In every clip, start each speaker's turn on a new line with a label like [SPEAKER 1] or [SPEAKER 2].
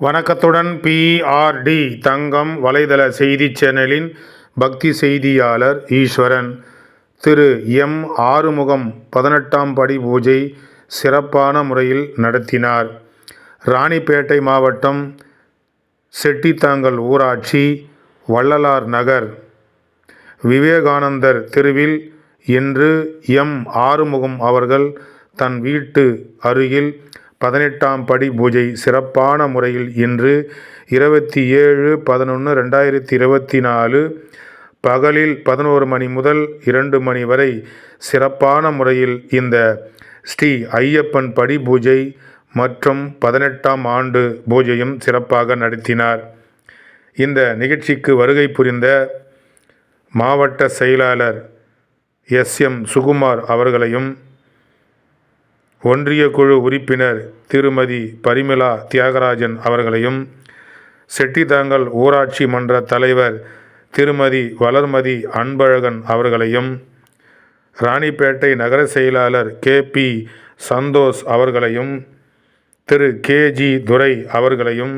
[SPEAKER 1] வணக்கத்துடன் பிஆர்டி தங்கம் வலைதள செய்தி சேனலின் பக்தி செய்தியாளர் ஈஸ்வரன். திரு எம் ஆறுமுகம் பதினெட்டாம் படி பூஜை சிறப்பான முறையில் நடத்தினார். ராணிப்பேட்டை மாவட்டம் செட்டித்தாங்கல் ஊராட்சி வள்ளலார் நகர். விவேகானந்தர் தெருவில் இன்று எம் ஆறுமுகம் அவர்கள் தன் வீட்டு அருகில் பதினெட்டாம் படி பூஜை சிறப்பான முறையில் இன்று இருபத்தி ஏழு பதினொன்று ரெண்டாயிரத்தி இருபத்தி நாலு பகலில் பதினோரு மணி முதல் இரண்டு மணி வரை சிறப்பான முறையில் இந்த ஸ்ரீ ஐயப்பன் படி பூஜை மற்றும் பதினெட்டாம் ஆண்டு பூஜையும் சிறப்பாக நடத்தினார். இந்த நிகழ்ச்சிக்கு வருகை புரிந்த மாவட்ட செயலாளர் எஸ் எம் சுகுமார் அவர்களையும் ஒன்றிய குழு உறுப்பினர் திருமதி பரிமலா தியாகராஜன் அவர்களையும் செட்டிதாங்கல் ஊராட்சி மன்ற தலைவர் திருமதி வளர்மதி அன்பழகன் அவர்களையும் ராணிப்பேட்டை நகர செயலாளர் கே பி சந்தோஷ் அவர்களையும் திரு கே ஜி துரை அவர்களையும்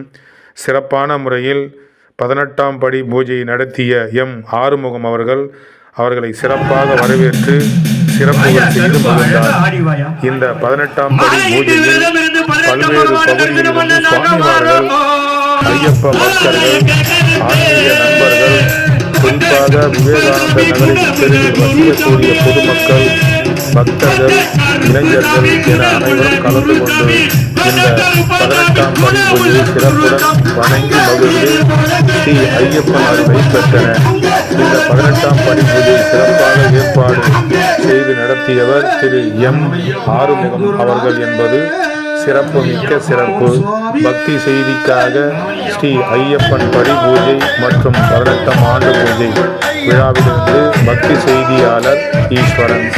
[SPEAKER 1] சிறப்பான முறையில் பதினெட்டாம் படி பூஜை நடத்திய எம் ஆறுமுகம் அவர்கள் அவர்களை சிறப்பாக வரவேற்று சிறப்புகள் செய்து மகிழ்ந்தார் இந்த பதினெட்டாம் படி பூஜையில் பல்வேறு பகுதிகளிலிருந்து சுவாமிமார்கள் ஐயப்ப பக்தர்கள் ஆன்மீக நண்பர்கள் குறிப்பாக விவேகானந்த நகரின் தெருவில் வசிக்கக்கூடிய பொதுமக்கள் பக்தர்கள் இளைஞர்கள் என அனைவரும் கலந்து கொண்டு இந்த பதினெட்டாம் படி பூஜையை சிறப்புடன் வணங்கி மகிழ்ந்து ஸ்ரீ ஐயப்பன் அருளை பெற்றனர் இந்த பதினெட்டாம் படி பூஜை சிறப்பாக ஏற்பாடு நடத்தியவர் திரு எம். ஆறுமுகம் அவர்கள் என்பது சிறப்பு மிக்க சிறப்பு. பக்தி செய்திக்காக ஸ்ரீ ஐயப்பன் படி பூஜை மற்றும் பதினெட்டாம் ஆண்டு பூஜை விழாவிலிருந்து பக்தி செய்தியாளர் ஈஸ்வரன்.